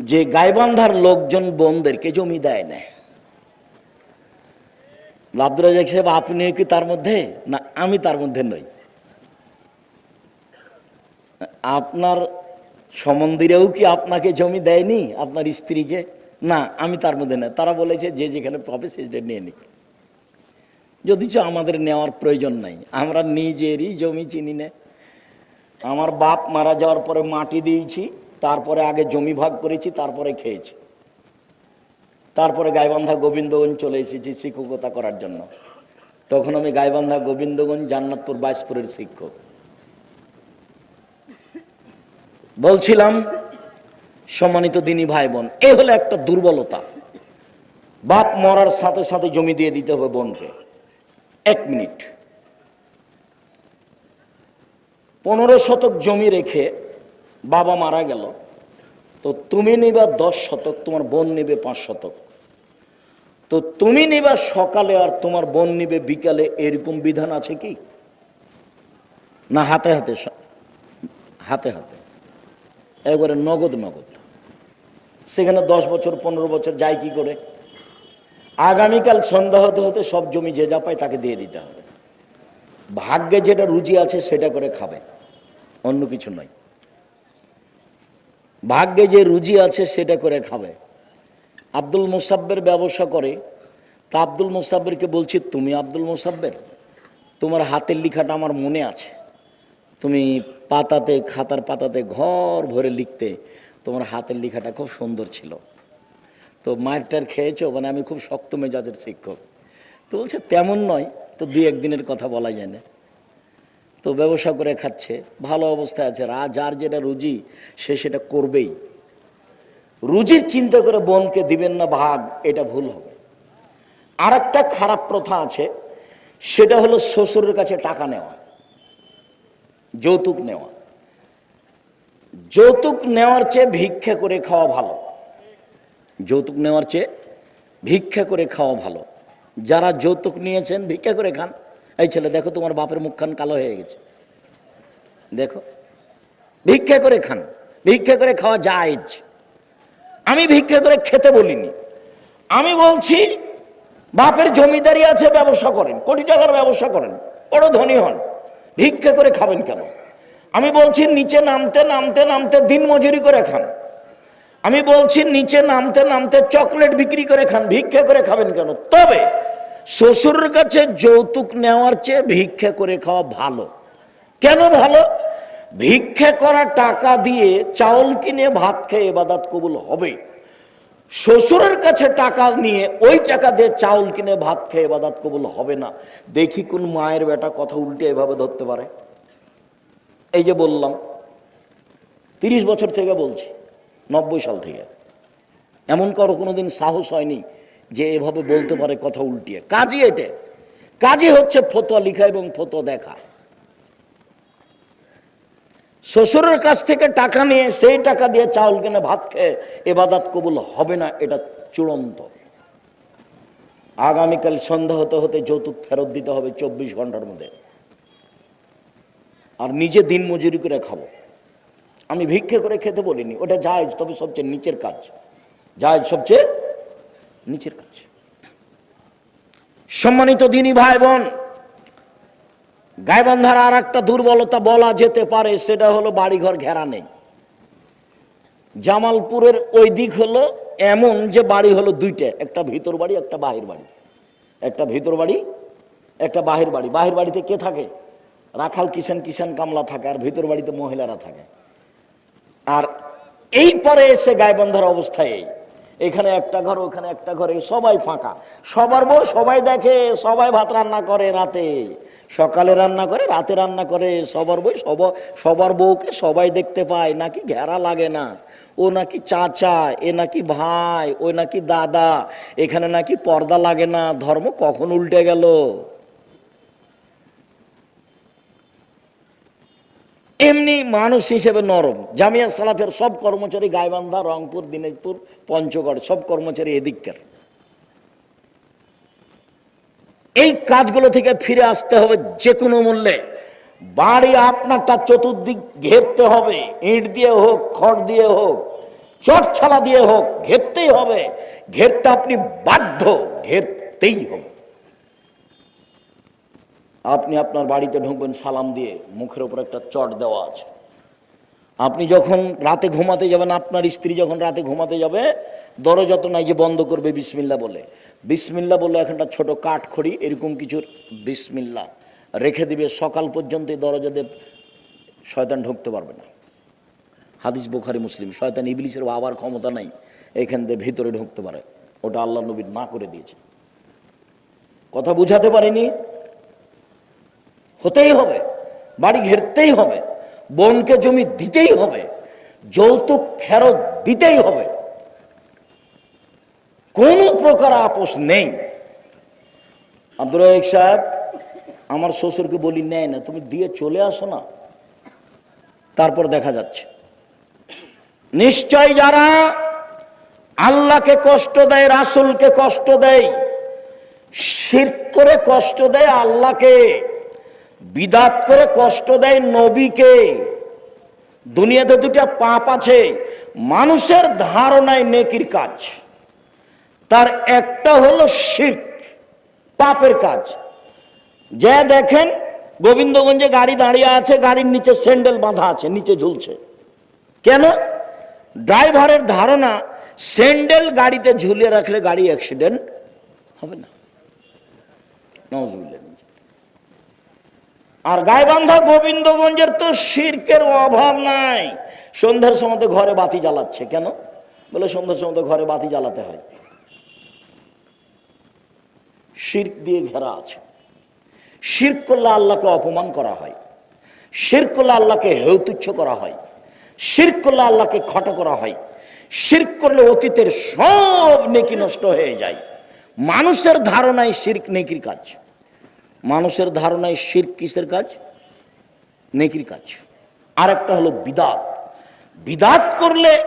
যে গাইবান্ধার লোকজন বোনদেরকে জমি দেয় না। আব্দুল রাজাক সাহেব আপনি কি তার মধ্যে? না, আমি তার মধ্যে নই। আপনার সমন্দিরেও কি আপনাকে জমি দেয়নি? আপনার স্ত্রীকে? না, আমি তার মধ্যে না তারা বলেছে, যে যেখানে পাবে, সেটা নিয়ে নিক। যদিচ আমাদের নেওয়ার প্রয়োজন নাই। আমরা নিজেরই জমি চিনি না। আমার বাপ মারা যাওয়ার পরে মাটি দিয়েছি। তারপরে আগে জমি ভাগ করেছি, তারপরে খেয়েছি। তারপরে গাইবান্ধা গোবিন্দগঞ্জ চলে এসেছি শিক্ষকতা করার জন্য। তখন আমি গাইবান্ধা গোবিন্দগঞ্জ জান্নাতপুর বাইশপুরের শিক্ষক। বলছিলাম, সম্মানিত দিনী ভাই বোন এ হলো একটা দুর্বলতা। বাপ মরার সাথে সাথে জমি দিয়ে দিতে হবে বোনকে। এক মিনিট। পনেরো শতক জমি রেখে বাবা মারা গেল। তো তুমি নিবা দশ শতক, তোমার বোন নেবে পাঁচ শতক। তো তুমি নিবা সকালে আর তোমার বোন নিবে বিকালে, এরকম বিধান আছে কি? না, হাতে হাতে হাতে হাতে। একবারে নগদ নগদ। সেখানে দশ বছর, পনেরো বছর যায় কি করে? আগামীকাল সন্ধ্যা হতে হতে সব জমি যে যা পায় তাকে দিয়ে দিতে হবে। ভাগ্যে যেটা রুচি আছে সেটা করে খাবে। অন্য কিছু নয়। ভাগ্যে যে রুজি আছে সেটা করে খাবে। আব্দুল মুসাব্বের ব্যবসা করে, তা আব্দুল মুসাব্বেরকে বলছি, তুমি আব্দুল মুসাব্বের? তোমার হাতের লেখাটা আমার মনে আছে। তুমি পাতাতে, খাতার পাতাতে ঘর ভরে লিখতে, তোমার হাতের লেখাটা খুব সুন্দর ছিল। তো মারটার খেয়েছো? মানে আমি খুব শক্ত মেজাজের শিক্ষক। তো বলছে, তেমন নয়। তো দুই একদিনের কথা বলা যায় না। তো ব্যবসা করে খাচ্ছে, ভালো অবস্থায় আছে রা যার যেটা রুজি, সে সেটা করবেই। রুজির চিন্তা করে বোনকে দিবেন না ভাগ, এটা ভুল হবে। আর একটা খারাপ প্রথা আছে, সেটা হলো শ্বশুরের কাছে টাকা নেওয়া, যৌতুক নেওয়া। যৌতুক নেওয়ার চেয়ে ভিক্ষা করে খাওয়া ভালো। যৌতুক নেওয়ার চেয়ে ভিক্ষা করে খাওয়া ভালো। যারা যৌতুক নিয়েছেন, ভিক্ষা করে খান। এই ছেলে, দেখো তোমার বাপের মুখখান কালো হয়ে গেছে। দেখো, ভিক্ষা করে খান, ভিক্ষা করে খাওয়া জায়েজ। আমি ভিক্ষা করে খেতে বলিনি। আমি বলছি, বাপের জমিদারি আছে, ব্যবসা করেন, কোটি টাকার ব্যবসা করেন, বড় ধনী হন, ভিক্ষা করে খাবেন কেন? আমি বলছি, নিচে নামতে নামতে নামতে দিন মজুরি করে খান। আমি বলছি, নিচে নামতে নামতে চকলেট বিক্রি করে খান, ভিক্ষা করে খাবেন কেন? তবে শ্বশুরের কাছে যৌতুক নেওয়ার চেয়ে ভিক্ষা করে খাওয়া ভালো। কেন ভালো? ভিক্ষা করা টাকা দিয়ে চাউল কিনে ভাত খেয়ে এবাদাত কবুল হবে। শ্বশুরের কাছে টাকা নিয়ে ওই টাকা দিয়ে চাউল কিনে ভাত খেয়ে এবাদাত কবুল হবে না। দেখি কোন মায়ের বেটা কথা উল্টে এভাবে ধরতে পারে। এই যে বললাম, তিরিশ বছর থেকে বলছি, নব্বই সাল থেকে। এমন কারও কোনোদিন সাহস হয়নি যে এভাবে বলতে পারে কথা উল্টিয়ে। কাজই এটা কাজই হচ্ছে ফতোয়া লিখা এবং ফতোয়া দেখা। শ্বশুরের কাছ থেকে টাকা নিয়ে সেই টাকা দিয়ে চাউল কিনে ভাত খেয়ে এবাদাত কবুল হবে না, এটা চূড়ান্ত। আগামীকাল সন্ধ্যা হতে হতে যৌতুক ফেরত দিতে হবে চব্বিশ ঘণ্টার মধ্যে। আর নিজে দিন মজুরি করে খাব। আমি ভিক্ষে করে খেতে বলিনি, ওটা জায়েজ, তবে সবচেয়ে নিচের কাজ। জায়েজ সবচেয়ে নিচের কাজ। সম্মানিত দিনী ভাই বোন, গাইবান্ধার আর একটা দুর্বলতা বলা যেতে পারে, সেটা হলো বাড়িঘর ঘেরা নেই। জামালপুরের ওই দিক হলো এমন যে বাড়ি হলো দুইটা, একটা ভিতর বাড়ি, একটা বাহির বাড়ি। একটা ভিতর বাড়ি, একটা বাহির বাড়ি। বাহির বাড়িতে কে থাকে? রাখাল কিষান কিষান কামলা থাকে, আর ভিতর বাড়িতে মহিলারা থাকে। আর এই পরে এসে গায়বন্ধার অবস্থায় এখানে একটা ঘর, ওখানে একটা ঘরে সবাই ফাঁকা। সবার বউ সবাই দেখে, সবাই ভাত রান্না করে রাতে। সকালে রান্না করে, রাতে রান্না করে, সবার বই সব, সবার বউকে সবাই দেখতে পায়, নাকি ঘেরা লাগে না। ও নাকি চাচা, এ নাকি ভাই, ও নাকি দাদা, এখানে নাকি পর্দা লাগে না, ধর্ম কখন উল্টে গেল? এমনি মানুষ হিসেবে নরম। জামিয়া সালাফের সব কর্মচারী গাইবান্ধা, রংপুর, দিনাজপুর, পঞ্চগড়, সব কর্মচারী এদিককার। এই কাজগুলো থেকে ফিরে আসতে হবে যে কোনো মূল্যে। বাড়ি আপনারটা চতুর্দিক ঘেরতে হবে। ইট দিয়ে হোক, খড় দিয়ে হোক চট ছালা দিয়ে হোক, ঘেরতেই হবে। ঘেরতে আপনি বাধ্য, ঘেরতেই হবে। আপনি আপনার বাড়িতে ঢুকবেন সালাম দিয়ে মুখের ওপর একটা চট দেওয়া আছে। আপনি যখন রাতে ঘুমাতে যাবেন, আপনার স্ত্রী যখন রাতে ঘুমাতে যাবে, দরজা তো নাই যে বন্ধ করবে, বিসমিল্লা বলে। বিসমিল্লা বলে এখানটা ছোট কাঠ খড়ি এরকম কিছু বিসমিল্লা রেখে দিবে, সকাল পর্যন্ত এই দরজা দিয়ে শয়তান ঢুকতে পারবে না। হাদিস বোখারি, মুসলিম, শয়তান ইবলিসের আবার ক্ষমতা নাই, এখান দিয়ে ভিতরে ঢুকতে পারে। ওটা আল্লাহ নবীর না করে দিয়েছে। কথা বুঝাতে পারিনি হতেই হবে, বাড়ি ঘেরতেই হবে, বোনকে জমি দিতেই হবে, যৌতুক ফেরত দিতেই হবে। কোনো প্রকার আপোষ নেই। আব্দুর রহিক সাহেব, আমার শ্বশুরকে বলি, নেয় না, তুমি দিয়ে চলে আসো না। তারপর দেখা যাচ্ছে, নিশ্চয় যারা আল্লাহকে কষ্ট দেয়, রাসুলকে কষ্ট দেয় শির করে কষ্ট দেয় আল্লাহকে বিদাত করে কষ্ট দেয় নবীকে। দুনিয়াতে দুটা পাপ আছে, মানুষের ধারণায় নেকির কাজ। তার একটা হলো শির্ক, পাপের কাজ। যে দেখেন, গোবিন্দগঞ্জে গাড়ি দাঁড়িয়ে আছে, গাড়ির নিচে স্যান্ডেল বাঁধা আছে, নিচে ঝুলছে। কেন? ড্রাইভারের ধারণা, স্যান্ডেল গাড়িতে ঝুলিয়ে রাখলে গাড়ি অ্যাক্সিডেন্ট হবে না। আর গাইবান্ধা গোবিন্দগঞ্জের তো শির্কের অভাব নাই। সন্ধ্যার সময় ঘরে বাতি জ্বালাচ্ছে, কেন? বলে সন্ধ্যার সময় ঘরে বাতি জ্বালাতে হয়। শির্ক দিয়ে ঘেরা আছে। শির্ক করলে আল্লাহকে অপমান করা হয়। শির্ক করলে আল্লাহকে হেউতুচ্ছ করা হয়। শির্ক করলে আল্লাহকে খট করা হয়। শির্ক করলে অতীতের সব নেকি নষ্ট হয়ে যায়। মানুষের ধারণায় শির্ক নেকির কাজ। মানুষের ধারণায় শির কিসের কাজ? নেকির কাজ। আর একটা হলো বিদাত। বিদাত করলে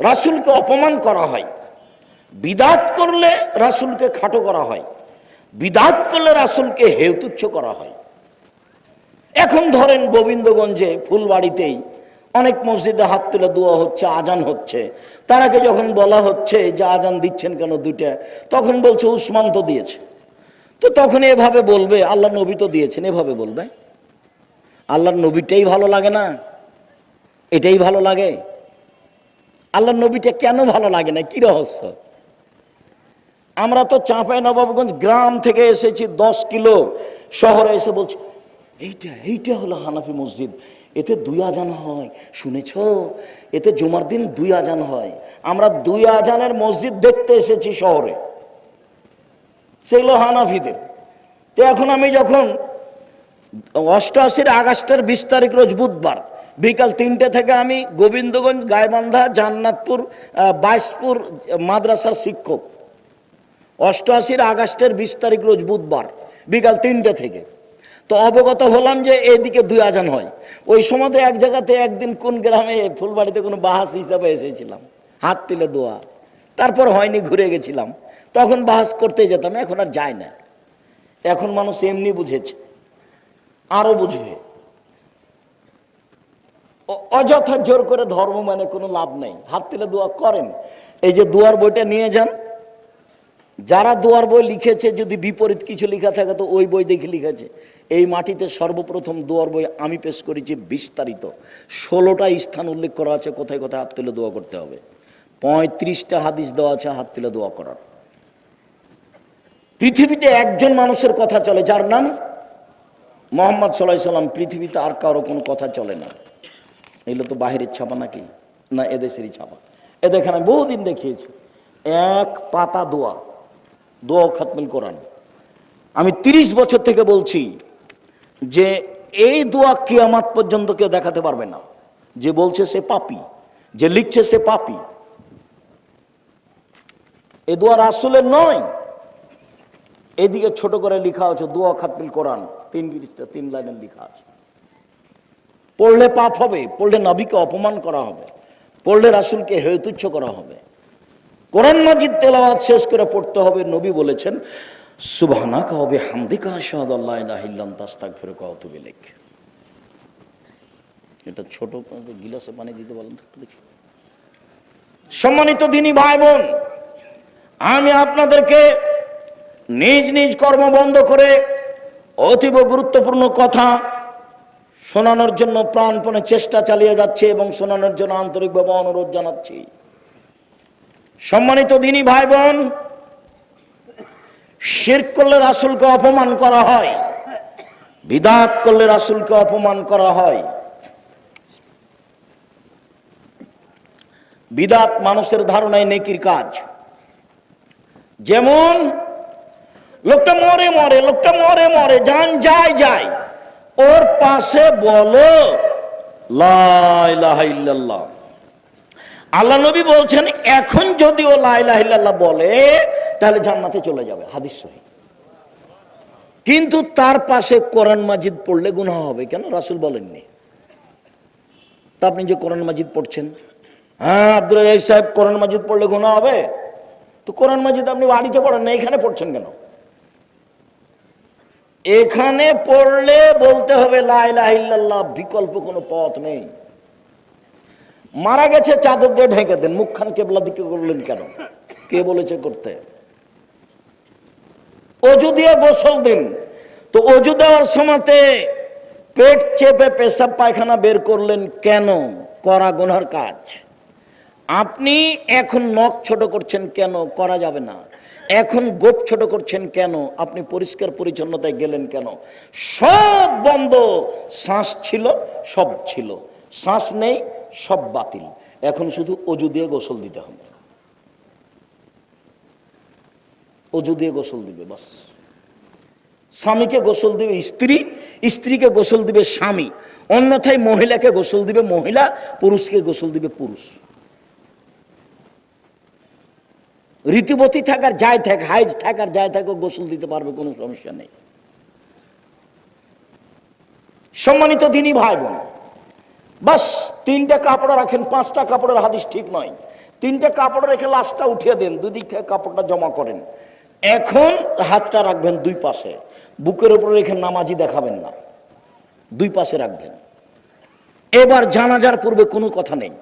রাসুলকে অপমান করা হয়। বিদাত করলে রাসুলকে খাটো করা হয়। বিদাত করলে রাসুলকে হেউতুচ্ছ করা হয়। এখন ধরেন গোবিন্দগঞ্জে ফুলবাড়িতেই অনেক মসজিদে হাত তুলে দোয়া হচ্ছে, আজান হচ্ছে। তার আগে যখন বলা হচ্ছে যে আজান দিচ্ছেন কেন দুইটা, তখন বলছে, উসমান তো দিয়েছে। তো তখন এভাবে বলবে আল্লাহ নবী তো দিয়েছেন, এভাবে বলবে। আল্লাহর নবীটাই ভালো লাগে না, এটাই ভালো লাগে। আল্লাহর নবীটা কেন ভালো লাগে না? কি রহস্য? আমরা তো চাঁপাই নবাবগঞ্জ গ্রাম থেকে এসেছি, দশ কিলো শহরে এসে বলছি, এইটা এইটা হলো হানাফি মসজিদ। এতে দুই আজান হয়, শুনেছ? এতে জুমার দিন দুই আজান হয়। আমরা দুই আজানের মসজিদ দেখতে এসেছি শহরে। সেগুলো হানাফিদের তো এখন আমি যখন অষ্টআশির আগস্টের বিশ তারিখ রোজ বুধবার বিকাল তিনটে থেকে আমি গোবিন্দগঞ্জ, গাইবান্ধা, জান্নাতপুর বাইশপুর মাদ্রাসার শিক্ষক। অষ্টআশির আগস্টের বিশ তারিখ রোজ বুধবার বিকাল তিনটে থেকে। তো অবগত হলাম যে এদিকে দুই আজান হয়। ওই সময়তে এক জায়গাতে একদিন কোন গ্রামে ফুলবাড়িতে কোনো বাহাস হিসাবে এসেছিলাম। হাত তুলে দোয়া। তারপর হয়নি, ঘুরে গেছিলাম। তখন বাহাস করতে যেতাম, এখন আর যায় না। এখন মানুষ এমনি বুঝেছে, আরও বুঝবে। অযথা জোর করে ধর্ম মানে কোনো লাভ নেই। হাত তুলে দোয়া করেন। এই যে দুয়ার বইটা নিয়ে যান। যারা দুয়ার বই লিখেছে, যদি বিপরীত কিছু লেখা থাকে, তো ওই বই দেখে লিখেছে। এই মাটিতে সর্বপ্রথম দুয়ার বই আমি পেশ করেছি বিস্তারিত। ষোলোটা স্থান উল্লেখ করা আছে, কোথায় কোথায় হাত তুলে দোয়া করতে হবে। পঁয়ত্রিশটা হাদিস দেওয়া আছে, হাত তুলে দোয়া করার। পৃথিবীতে একজন মানুষের কথা চলে, যার নাম মোহাম্মদ সাল্লাহ সাল্লাম। পৃথিবীতে আর কারও কোনো কথা চলে না। এগুলো তো বাহিরের ছাপা নাকি? না, এদেশেরই ছাপা। এ আমি বহুদিন দেখিয়েছি। এক পাতা দোয়া দোয়া খতমিল কোরআন। আমি তিরিশ বছর থেকে বলছি যে এই দোয়া কিয়ামাত পর্যন্ত কেউ দেখাতে পারবে না। যে বলছে সে পাপি, যে লিখছে সে পাপি। এ দোয়া রাসুলের নয় এদিকে ছোট করে লেখা আছে, দোয়া খাতমিল কোরআন, তিন পৃষ্ঠা, তিন লাইনের লেখা আছে। পড়লে পাপ হবে, পড়লে নবীকে অপমান করা হবে, পড়লে রাসুলকে হেতুচ্ছ করা হবে। কোরআন মাজিদ তেলাওয়াত শেষ করে পড়তে হবে, নবী বলেছেন সুবহানা হবে হামদিকা শাহাদ আল্লাহ ফেরে কতবে লেখ এটা ছোট, গিলাসে পানি দিতে বলেন দেখি। সম্মানিত দিনী ভাই বোন, আমি আপনাদেরকে নিজ নিজ কর্ম বন্ধ করে অতীব গুরুত্বপূর্ণ কথা শোনানোর জন্য প্রাণপণে চেষ্টা চালিয়ে যাচ্ছে এবং শোনানোর জন্য আন্তরিকভাবে অনুরোধ জানাচ্ছি। সম্মানিত দিনী ভাই বোন শির করলে রাসুলকে অপমান করা হয়, বিদাত করলে রাসুলকে অপমান করা হয়। বিদাত মানুষের ধারণায় নেকির কাজ। যেমন লোকটা মরে মরে, লোকটা মরে মরে, যান যায় যায় ওর পাশে বলো আল্লাহ নবী বলছেন, এখন যদি ও লাইলাহিল্লাহ বলে, তাহলে জান্নাতে চলে যাবে, হাদিস কিন্তু তার পাশে কোরআন মাজিদ পড়লে গুনাহ হবে, কেন? রাসুল বলেননি। তা আপনি যে কোরআন মাজিদ পড়ছেন হ্যাঁ আব্দুল সাহেব, কোরআন মাজিদ পড়লে গুনাহ হবে? তো কোরআন মাজিদ আপনি বাড়িতে পড়েন না, এখানে পড়ছেন কেন? এখানে পড়লে বলতে হবে লাইলাহিল্লাহ বিকল্প কোনো পথ নেই। মারা গেছে, চাদর দিয়ে ঢেকে দেন। মুখখান কেবলা দিকে করলেন কেন? কে বলেছে করতে? অজু দিয়ে গোসল দিন। তো অজু দেওয়ার সময়তে পেট চেপে পেশাব পায়খানা বের করলেন কেন? করা গুনার কাজ। আপনি এখন নখ ছোট করছেন কেন? করা যাবে না। এখন গোপ ছোট করছেন কেন? আপনি পরিষ্কার পরিচ্ছন্নতায় গেলেন কেন? সব বন্ধ, শ্বাস ছিল, সব ছিল। শ্বাস নেই, সব বাতিল। এখন শুধু অজু দিয়ে গোসল দিতে হবে। অজু দিয়ে গোসল দিবে, বাস। স্বামীকে গোসল দিবে স্ত্রী, স্ত্রীকে গোসল দিবে স্বামী। অন্যথায় মহিলাকে গোসল দিবে মহিলা, পুরুষকে গোসল দিবে পুরুষ। ঋতুবতী থাকার যায় থাক, হাইজ থাকার যায় থাক গোসল দিতে পারবে, কোনো সমস্যা নেই। সম্মানিত দিনই ভাই বোন বাস তিনটা কাপড় রাখেন, পাঁচটা কাপড়ের হাদিস ঠিক নয়। তিনটা কাপড় রেখে লাশটা উঠিয়ে দেন দুই দিক থেকে কাপড়টা জমা করেন। এখন হাতটা রাখবেন দুই পাশে, বুকের উপরে রেখে নামাজি দেখাবেন না। দুই পাশে রাখবেন। এবার জানাজার পূর্বে কোনো কথা নেই।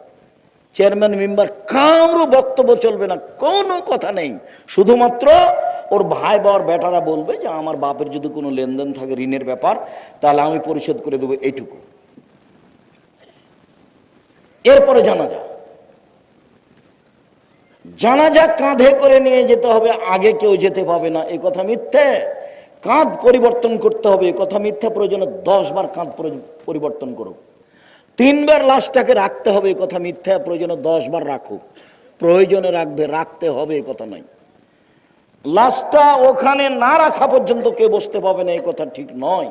চেয়ারম্যান মেম্বার কারও বক্তব্য চলবে না, কোনো কথা নেই। শুধুমাত্র ওর ভাই বা ওর বেটারা বলবে যে আমার বাপের যদি কোনো লেনদেন থাকে, ঋণের ব্যাপার, তাহলে আমি পরিশোধ করে দেবো এইটুকু এরপরে জানাজা জানাজা কাঁধে করে নিয়ে যেতে হবে, আগে কেউ যেতে পাবে না এই কথা মিথ্যে। কাঁধ পরিবর্তন করতে হবে, এ কথা মিথ্যে প্রয়োজনে দশ বার কাঁধ পরিবর্তন করুক। তিনবার লাশটাকে রাখতে হবে, এ কথা মিথ্যা, প্রয়োজনে দশ বার রাখুক। প্রয়োজনে রাখবে, রাখতে হবে, এ কথা নয়। লাশটা ওখানে না রাখা পর্যন্ত কে বসতে পাবে না, এ কথা ঠিক নয়।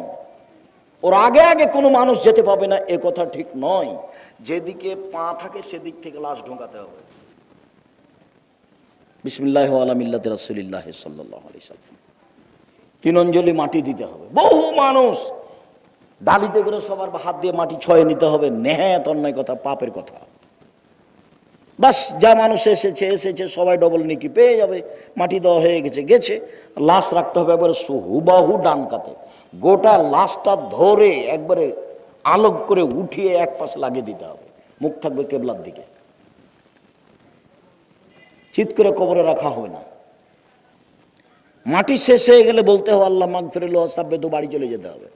ওর আগে আগে কোনো মানুষ যেতে পাবে না, এ কথা ঠিক নয়। যেদিকে পা থাকে সেদিক থেকে লাশ ঢোকাতে হবে। বিসমিল্লাহ আলমিল্লাহ রসুলিল্লাহ সাল্লাহ সাল্লাম। তিন অঞ্জলি মাটি দিতে হবে। বহু মানুষ ডালিতে করে সবার হাত দিয়ে মাটি ছয়ে নিতে হবে নেহাত অন্যায় কথা, পাপের কথা। বাস, যা মানুষ এসেছে এসেছে, সবাই ডবল নিকি পেয়ে যাবে, মাটি দেওয়া হয়ে গেছে গেছে। লাশ রাখতে হবে একবারে হুবাহু ডান কাতে গোটা লাশটা ধরে একবারে আলোক করে উঠিয়ে এক পাশে লাগিয়ে দিতে হবে। মুখ থাকবে কেবলার দিকে। চিত করে কবরে রাখা হবে না। মাটি শেষ হয়ে গেলে বলতে হবে, আল্লাহ মাগ ফেরেল সাব্বে তো বাড়ি চলে যেতে হবে।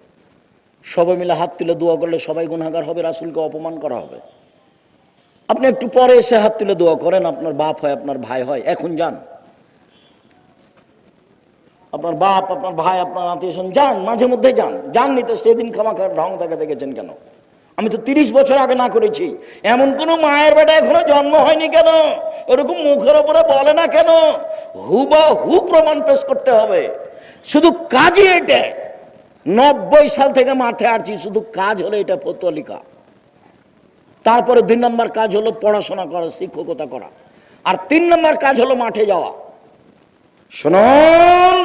সবাই মিলে হাত তুলে দোয়া করলে সবাই গুণাগার হবে, রাসুলকে অপমান করা হবে। আপনি একটু পরে এসে হাত তুলে দোয়া করেন, আপনার বাপ হয়, আপনার ভাই হয়, এখন যান। আপনার বাপ, আপনার ভাই, আপনার আত্মীয় যান, মাঝে মধ্যে যান। যাননি তো সেদিন খামাখা ঢং দেখাতে গেছেন কেন? আমি তো তিরিশ বছর আগে না করেছি। এমন কোন মায়ের বেটা এখনও জন্ম হয়নি কেন? ওরকম মুখের ওপরে বলে না কেন? হু বা হু প্রমাণ পেশ করতে হবে। শুধু কাজই এটা। নব্বই সাল থেকে মাঠে আসছি, শুধু কাজ হলো এটা পত্তলিকা তারপরে দুই নম্বর কাজ হলো পড়াশোনা করা, শিক্ষকতা করা। আর তিন নম্বর কাজ হলো মাঠে যাওয়া। শুনুন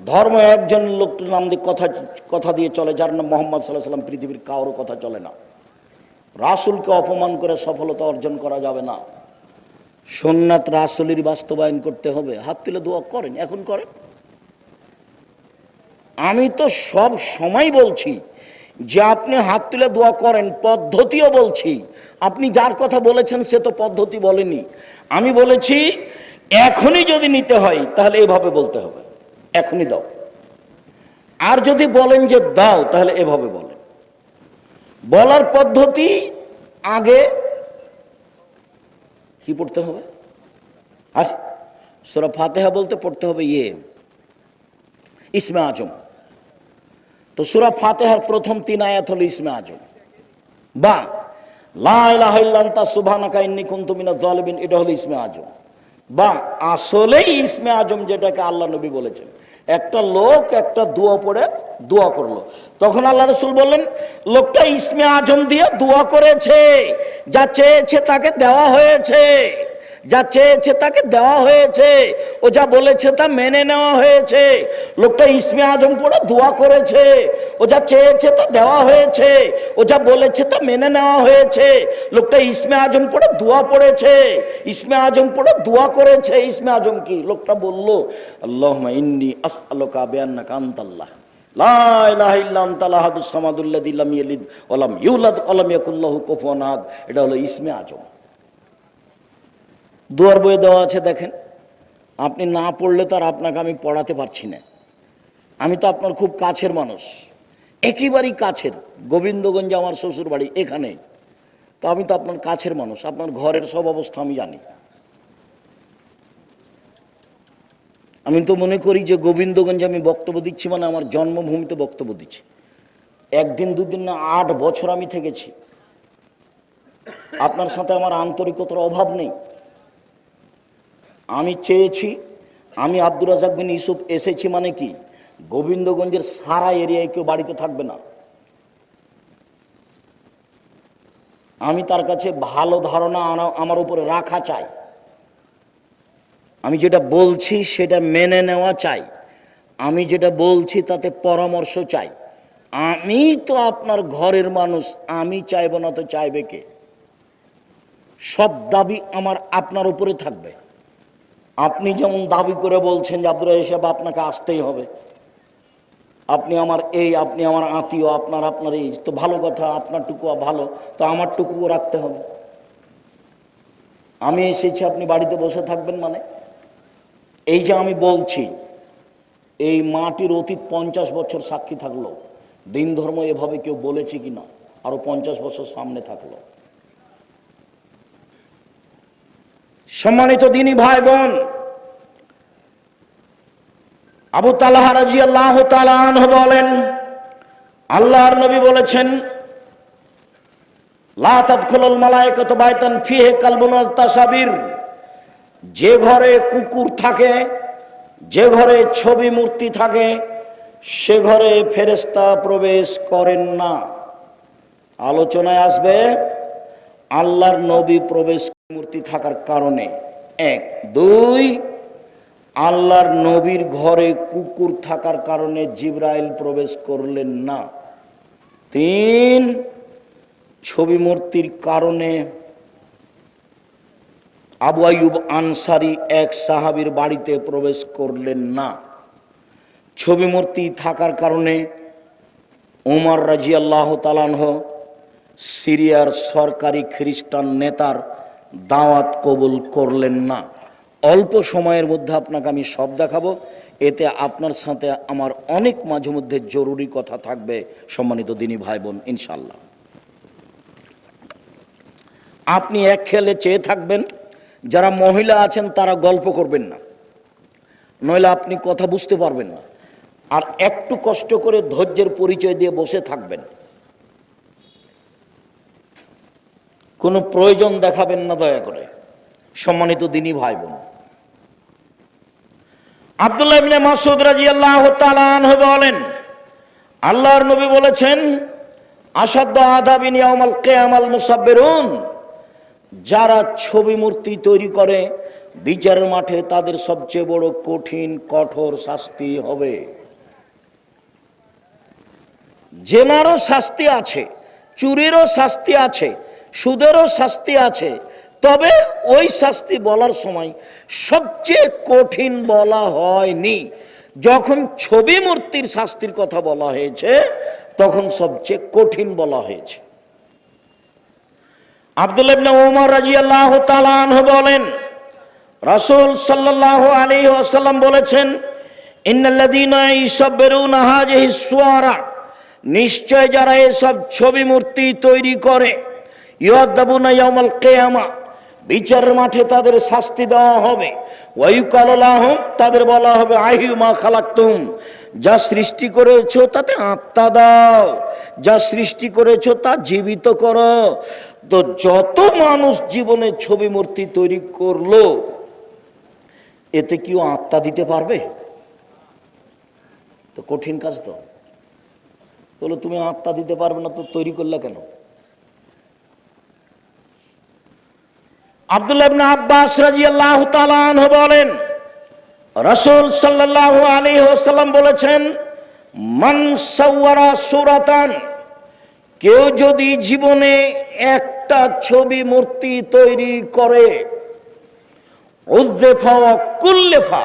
ধর্ম একজন লোক নাম দিয়ে কথা কথা দিয়ে চলে, যার নাম মোহাম্মদ সাল্লাহ সাল্লাম, পৃথিবীর কারও কথা চলে না। রাসুলকে অপমান করে সফলতা অর্জন করা যাবে না। সোননাথ রাসুলের বাস্তবায়ন করতে হবে। হাত তুলে দোয়া করেন, এখন করেন। আমি তো সব সময় বলছি, যে আপনি হাত তুলে দোয়া করেন, পদ্ধতিও বলছি। আপনি যার কথা বলেছেন, সে তো পদ্ধতি বলেনি। আমি বলেছি, এখনই যদি নিতে হয়, তাহলে এভাবে বলতে হবে। এখনই দাও। আর যদি বলেন যে দাও, তাহলে এভাবে বলেন। বলার পদ্ধতি আগে কি পড়তে হবে? আর, সোরা ফাতেহা বলতে পড়তে হবে ইয়ে ইসমে আজম। তো সুরা ফাতেহার প্রথম তিন আয়াত হলো ইসমে আজম বা ইসমে আজম বা, আসলেই আজম যেটাকে আল্লাহ নবী বলেছেন। একটা লোক একটা দোয়া পড়ে দোয়া করল। তখন আল্লাহ রসুল বললেন, লোকটা আজম দিয়ে দোয়া করেছে, যা চেয়েছে তাকে দেওয়া হয়েছে। যা চেয়েছে তাকে দেওয়া হয়েছে। ও যা বলেছে তা মেনে নেওয়া হয়েছে। লোকটা ইসমে আজম পড়ে দোয়া করেছে। ও যা চেয়েছে তা দেওয়া হয়েছে। ও যা বলেছে তা মেনে নেওয়া হয়েছে। লোকটা ইসমে আজম পড়ে দোয়া পড়েছে। ইসমে আজম পড়ে দোয়া করেছে। ইসমে আজম কি? লোকটা বলল আল্লাহ ইন্নি আহাদ। এটা হলো ইসমে আজম। দুয়ার বইয়ে দেওয়া আছে, দেখেন। আপনি না পড়লে তো আর আপনাকে আমি পড়াতে পারছি না। আমি তো আপনার খুব কাছের মানুষ। একেবারেই কাছের। গোবিন্দগঞ্জে আমার শ্বশুর বাড়ি এখানে। তো আমি তো আপনার কাছের মানুষ। আপনার ঘরের সব অবস্থা আমি জানি। আমি তো মনে করি যে গোবিন্দগঞ্জে আমি বক্তব্য দিচ্ছি মানে আমার জন্মভূমিতে বক্তব্য দিচ্ছি। একদিন, দুদিন না, আট বছর আমি থেকেছি। আপনার সাথে আমার আন্তরিকতার অভাব নেই। আমি চেয়েছি, আমি আব্দুর রাজাক বিন ইউসুফ এসেছি মানে কি? গোবিন্দগঞ্জের সারা এরিয়ায় কেউ বাড়িতে থাকবে না। আমি তার কাছে ভালো ধারণা আমার উপরে রাখা চাই। আমি যেটা বলছি সেটা মেনে নেওয়া চাই। আমি যেটা বলছি তাতে পরামর্শ চাই। আমি তো আপনার ঘরের মানুষ, আমি চাইব না তো চাইবে কে? সব দাবি আমার আপনার উপরে থাকবে। আপনি যেমন দাবি করে বলছেন যে আব্দুল সাহেব, আপনাকে আসতেই হবে। আপনি আমার এই, আপনি আমার আত্মীয়, আপনার আপনার এই, তো ভালো কথা আপনার টুকু ভালো, তো আমার টুকুও রাখতে হবে। আমি এসেছি, আপনি বাড়িতে বসে থাকবেন মানে? এই যে আমি বলছি, এই মাটির অতীত পঞ্চাশ বছর সাক্ষী থাকল। দিন ধর্ম এভাবে কেউ বলেছে কি না আরও পঞ্চাশ বছর সামনে থাকল। সম্মানিত দিনী ভাই বোন, আবু তালাহা রাজি আল্লাহ বলেন, আল্লাহর নবী বলেছেন, লা তাদখুলুল মালায়েকাত বাইতান ফিহে কালবুন ওয়াল তাসাবির যে ঘরে কুকুর থাকে, যে ঘরে ছবি মূর্তি থাকে, সে ঘরে ফেরেস্তা প্রবেশ করেন না। আলোচনায় আসবে, আল্লাহর নবী প্রবেশ মূর্তি থাকার কারণে, এক। দুই, আল্লাহর নবীর ঘরে কুকুর থাকার কারণে জিব্রাইল প্রবেশ করলেন না। তিন, ছবি মূর্তির কারণে আবু আয়ুব আনসারি এক সাহাবীর বাড়িতে প্রবেশ করলেন না। ছবি মূর্তি থাকার কারণে উমর রাজি আল্লাহ তালানহ সিরিয়ার সরকারি খ্রিস্টান নেতার দাওয়াত কবুল করলেন না। অল্প সময়ের মধ্যে আপনাকে আমি সব দেখাবো। এতে আপনার সাথে আমার অনেক মাঝে মধ্যে জরুরি কথা থাকবে, সম্মানিত দিনী ভাই বোন ইনশাল্লাহ আপনি এক খেলে চেয়ে থাকবেন, যারা মহিলা আছেন তারা গল্প করবেন না। নইলে আপনি কথা বুঝতে পারবেন না। আর একটু কষ্ট করে ধৈর্যের পরিচয় দিয়ে বসে থাকবেন। কোনো প্রয়োজন দেখাবেন না দয়া করে। সম্মানিত দিনী ভাই বোন আব্দুল্লাহ ইবনে মাসুদ রাদিয়াল্লাহু তাআলা আনহু বলেন, আল্লাহর নবী বলেছেন আসাদ্দ আদাবিন ইয়াউমাল কিয়ামাল মুসাব্বিরুন, যারা ছবি মূর্তি তৈরি করে, বিচারের মাঠে তাদের সবচেয়ে বড় কঠিন, কঠোর শাস্তি হবে। জেনারও শাস্তি আছে, চুরিরও শাস্তি আছে সুদেরও শাস্তি আছে। তবে ওই শাস্তি বলার সময় সবচেয়ে কঠিন বলা হয়নি। যখন ছবি মূর্তির শাস্তির কথা বলা হয়েছে, তখন সবচেয়ে কঠিন বলা হয়েছে। আব্দুল ইবনে ওমর রাদিয়াল্লাহু তাআলা বলেন, রাসূল সাল্লাল্লাহু আলাইহি ওয়াসাল্লাম বলেছেন, ইন্নাল্লাযীনা ইসাববিরুনা হাযিহি সুওয়ারা নিশ্চয় যারা এসব ছবি মূর্তি তৈরি করে ইউআদাবুনা ইয়াউমাল কিয়ামা। বিচারের মাঠে তাদের শাস্তি দেওয়া হবে। ওয়াইকালাহুম তাদের বলা হবে আহিউ মা খালাকতুম। যা সৃষ্টি করেছ তাতে আত্মা দাও। যা সৃষ্টি করেছ তা জীবিত করো। তো যত মানুষ জীবনে ছবি মূর্তি তৈরি করল, এতে কেউ আত্মা দিতে পারবে? তো কঠিন কাজ তো। বলো, তুমি আত্মা দিতে পারবে না, তো তৈরি করলে কেন? আব্দুল্লাহ আব্বাস রাদিয়াল্লাহু তাআলা আনহু বলেন, রাসূল সাল্লাল্লাহু আলাইহি ওয়াসাল্লাম বলেছেন, মান সাওয়ারা সূরাতান কেউ যদি জীবনে একটা ছবি মূর্তি তৈরি করে উদ্দেফা কুল্লেফা,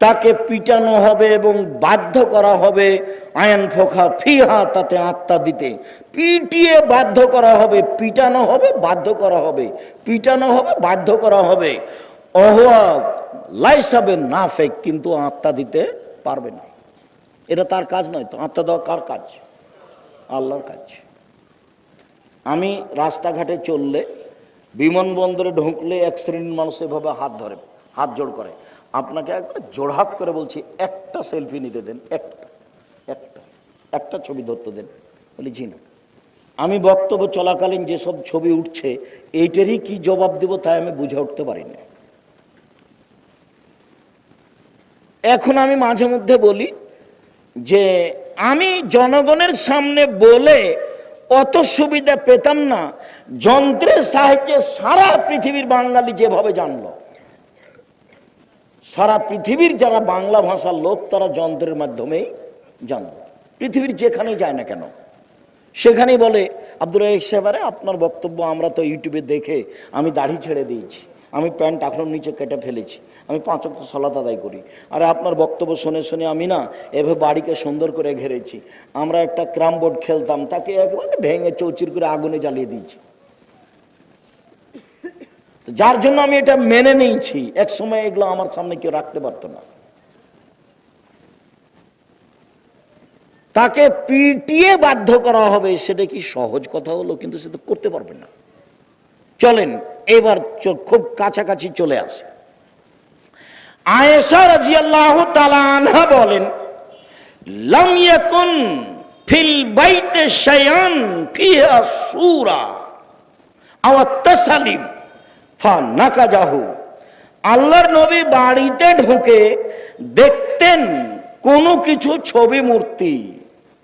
তাকে পিটানো হবে এবং বাধ্য করা হবে আয়ন ফোখা ফিহা, তাতে আত্মা দিতে। পিটিয়ে বাধ্য করা হবে, পিটানো হবে, বাধ্য করা হবে। পিটানো হবে, বাধ্য করা হবে। অহুয়া লাইসাবে না ফেক কিন্তু আত্মা দিতে পারবে না। এটা তার কাজ নয় তো, আত্মা দেওয়া কার কাজ? আল্লাহর কাজ। আমি রাস্তাঘাটে চললে, বিমানবন্দরে ঢুকলে এক শ্রেণির মানুষ এভাবে হাত ধরে, হাত জোড় করে। আপনাকে একবার জোড়হাত করে বলছি, একটা সেলফি নিতে দেন একটা একটা। একটা ছবি ধরতে দেন, বলি, জি না। আমি বক্তব্য চলাকালীন যেসব ছবি উঠছে, এইটারই কি জবাব দেব তাই আমি বুঝে উঠতে পারি না এখন আমি মাঝে মধ্যে বলি যে, আমি জনগণের সামনে বলে অত সুবিধা পেতাম না, যন্ত্রের সাহায্যে সারা পৃথিবীর বাঙালি যেভাবে জানলো। সারা পৃথিবীর যারা বাংলা ভাষার লোক, তারা যন্ত্রের মাধ্যমেই জানলো। পৃথিবীর যেখানে যায় না কেন? সেখানেই বলে, আব্দুর রাহিক আপনার বক্তব্য আমরা তো ইউটিউবে দেখে আমি দাড়ি ছেড়ে দিয়েছি, আমি প্যান্ট এখন নিচে কেটে ফেলেছি, আমি পাঁচ অক্ট সলাত আদায় করি। আর আপনার বক্তব্য শুনে শুনে আমি না এভাবে বাড়িকে সুন্দর করে ঘেরেছি। আমরা একটা ক্রাম বোর্ড খেলতাম, তাকে একেবারে ভেঙে চৌচির করে আগুনে জ্বালিয়ে দিয়েছি। যার জন্য আমি এটা মেনে নিয়েছি। এক সময় এগুলো আমার সামনে কেউ রাখতে পারতো না। তাকে পিটিয়ে বাধ্য করা হবে, সেটা কি সহজ কথা হলো? কিন্তু সেটা করতে পারবে না। চলেন, এবার খুব কাছাকাছি চলে আসে। আয়েশা রাজিয়াল্লাহু তাআলা আনহা বলেন, লাম ইয়াকুন ফিল বাইতে শায়ান ফিহা সূরা আও তাসালিম ফা নাকাজাহু আল্লাহর নবী বাড়িতে ঢুকে দেখতেন কোনো কিছু ছবি মূর্তি।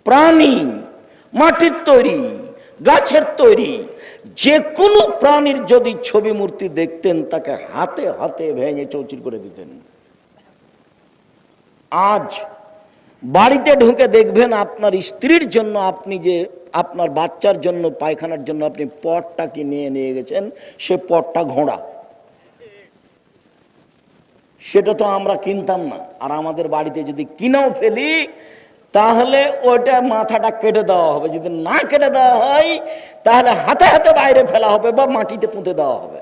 প্রাণী, মাটির তৈরি, গাছের তৈরি, যে কোনো প্রাণীর যদি ছবি মূর্তি দেখতেন, তাকে হাতে হাতে ভেঙে চৌচির করে দিতেন। আজ বাড়িতে ঢুকে দেখবেন আপনার স্ত্রীর জন্য আপনি যে, আপনার বাচ্চার জন্য, পায়খানার জন্য আপনি পটটা কি নিয়ে নিয়ে গেছেন, সে পটটা ঘোড়া। সেটা তো আমরা কিনতাম না। আর আমাদের বাড়িতে যদি কিনেও ফেলি তাহলে ওটা মাথাটা কেটে দেওয়া হবে। যদি না কেটে দেওয়া হয়, তাহলে হাতে হাতে বাইরে ফেলা হবে বা মাটিতে পুঁতে দেওয়া হবে।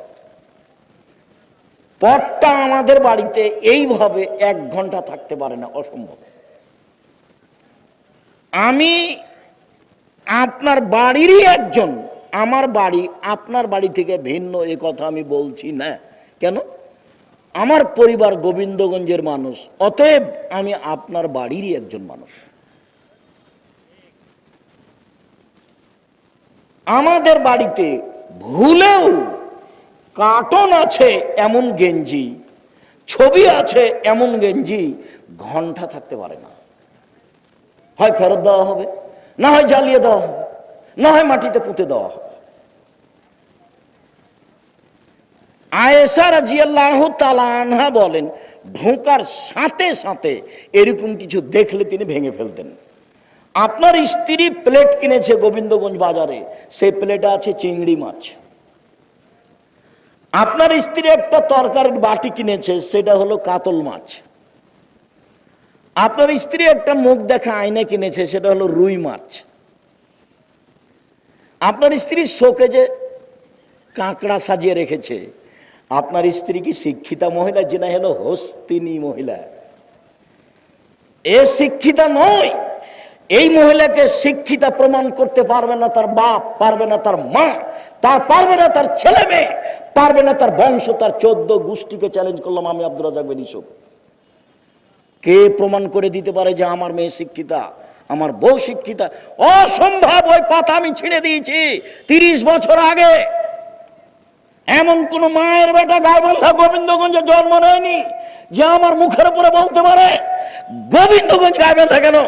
পটটা আমাদের বাড়িতে এইভাবে এক ঘণ্টা থাকতে পারে না, অসম্ভব। আমি আপনার বাড়িরই একজন, আমার বাড়ি, আপনার বাড়ি থেকে ভিন্ন এ কথা আমি বলছি না। কেন? আমার পরিবার গোবিন্দগঞ্জের মানুষ, অতএব আমি আপনার বাড়িরই একজন মানুষ। আমাদের বাড়িতে ভুলেও কার্টন আছে এমন গেঞ্জি, ছবি আছে এমন গেঞ্জি, ঘণ্টা থাকতে পারে না। হয় ফেরত দেওয়া হবে, না হয় জ্বালিয়ে দেওয়া হবে, না হয় মাটিতে পুঁতে দেওয়া হবে। আয়েশা রাজিয়াল্লাহু তাআলা আনহা বলেন, ঢোকার সাথে সাথে এরকম কিছু দেখলে তিনি ভেঙে ফেলতেন। আপনার স্ত্রী প্লেট কিনেছে গোবিন্দগঞ্জ বাজারে, সেই প্লেটে আছে চিংড়ি মাছ। আপনার স্ত্রী একটা তরকারির বাটি কিনেছে, সেটা হলো কাতল মাছ। আপনার স্ত্রী একটা মুখ দেখা আয়না কিনেছে, সেটা হলো রুই মাছ। আপনার স্ত্রী শোকেজে কাঁকড়া সাজিয়ে রেখেছে। আপনার স্ত্রী কি শিক্ষিতা মহিলা? যেটা হলো হস্তিনী মহিলা। এ শিক্ষিতা নয়। এই মহিলাকে শিক্ষিতা প্রমাণ করতে পারবে না তার বাপ, পারবে না তার মা, তার পারবে না তার ছেলে মেয়ে, পারবে না তার বংশ, তার চোদ্দ গোষ্ঠীকে চ্যালেঞ্জ করলাম আমি আব্দুল রাজাক বিন কে প্রমাণ করে দিতে পারে যে আমার মেয়ে শিক্ষিতা, আমার বউ শিক্ষিতা? অসম্ভব ওই পাতা আমি ছিঁড়ে দিয়েছি তিরিশ বছর আগে। এমন কোন মায়ের বেটা গাইবান্ধা গোবিন্দগঞ্জে জন্ম নেয়নি যে আমার মুখের উপরে বলতে পারে, গোবিন্দগঞ্জ গাইবান্ধা কেন?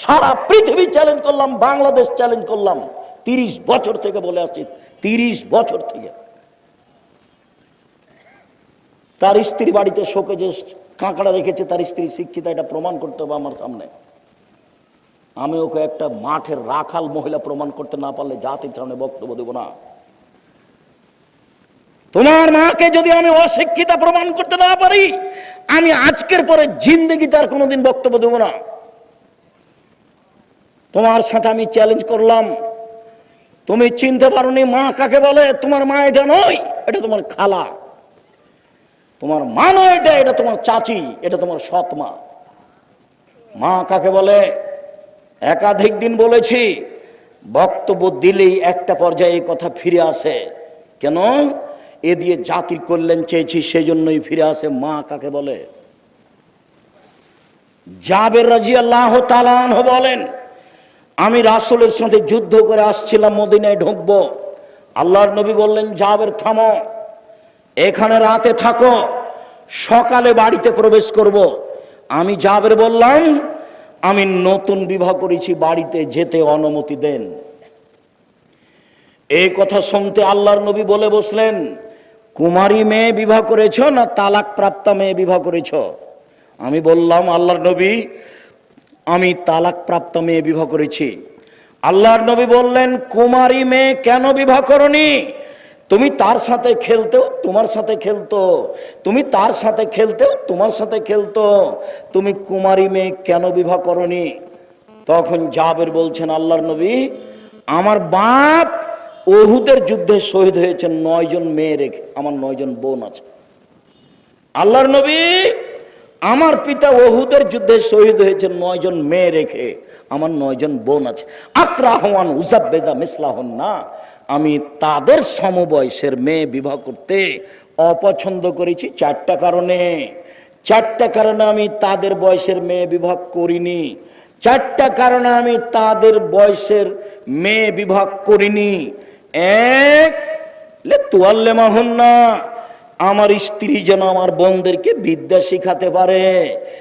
সারা পৃথিবী চ্যালেঞ্জ করলাম, বাংলাদেশ চ্যালেঞ্জ করলাম। তিরিশ বছর থেকে বলে আসছি, তিরিশ বছর থেকে। তার স্ত্রী বাড়িতে শোকে যে কাঁকড়া রেখেছে, তার স্ত্রী শিক্ষিত, এটা প্রমাণ করতে হবে আমার সামনে। আমি ওকে একটা মাঠের রাখাল মহিলা প্রমাণ করতে না পারলে জাতির সামনে বক্তব্য দেবো না। তোমার মাকে যদি আমি অশিক্ষিতা প্রমাণ করতে না পারি, আমি আজকের পরে জিন্দগি তার কোনোদিন বক্তব্য দেবো না। তোমার সাথে আমি চ্যালেঞ্জ করলাম। তুমি চিনতে পারোনি মা কাকে বলে? তোমার মা এটা নয়, এটা তোমার খালা। তোমার মা নয় এটা এটা তোমার চাচি, এটা তোমার সৎ মা। মা কাকে বলে? একাধিক দিন বলেছি, বক্তব্য দিলেই একটা পর্যায়ে কথা ফিরে আসে। কেন? এ দিয়ে জাতির কল্যাণ চেয়েছি সেই জন্যই ফিরে আসে মা কাকে বলে। জাবের রাজি আল্লাহ তালান বলেন আমি রাসূলের সাথে যুদ্ধ করে আসছিলাম, মদিনায় ঢুকবো। আল্লাহর নবী বললেন, জাবের, থামো। এখানে রাতে থাকো। সকালে বাড়িতে প্রবেশ করব। আমি জাবের বললাম, আমি নতুন বিবাহ করেছি, বাড়িতে যেতে অনুমতি দেন। এই কথা শুনতে আল্লাহর নবী বলে বসলেন, কুমারী মেয়ে বিবাহ করেছ না তালাক প্রাপ্ত মেয়ে বিবাহ করেছ? আমি বললাম, আল্লাহর নবী আমি তালাক প্রাপ্ত মেয়ে বিবাহ করেছি। আল্লাহর নবী বললেন, কুমারী মেয়ে কেন বিবাহ করনি? তুমি তার সাথে খেলতেও তোমার সাথে খেলতো। তুমি তার সাথে খেলতেও তোমার সাথে খেলতো। তুমি কুমারী মেয়ে কেন বিবাহ করনি? তখন জাবের বলছেন, আল্লাহর নবী, আমার বাপ ওহুদের যুদ্ধে শহীদ হয়েছেন নয়জন মেয়ে রেখে আমার নয়জন বোন আছে। আল্লাহর নবী আমার পিতা ওহুদের যুদ্ধে শহীদ হয়েছেন নয়জন মেয়ে রেখে। আমার নয়জন বোন আছে। আকরাহওয়ান উজাব্বেজা মিসলাহন না আমি তাদের সমবয়সের মেয়ে বিবাহ করতে অপছন্দ করেছি চারটা কারণে। চারটা কারণে আমি তাদের বয়সের মেয়ে বিবাহ করিনি। চারটা কারণে আমি তাদের বয়সের মেয়ে বিবাহ করিনি। এক, লে তুয়াল্লে না আমার স্ত্রী যেন আমার বোনদেরকে বিদ্যা শিখাতে পারে।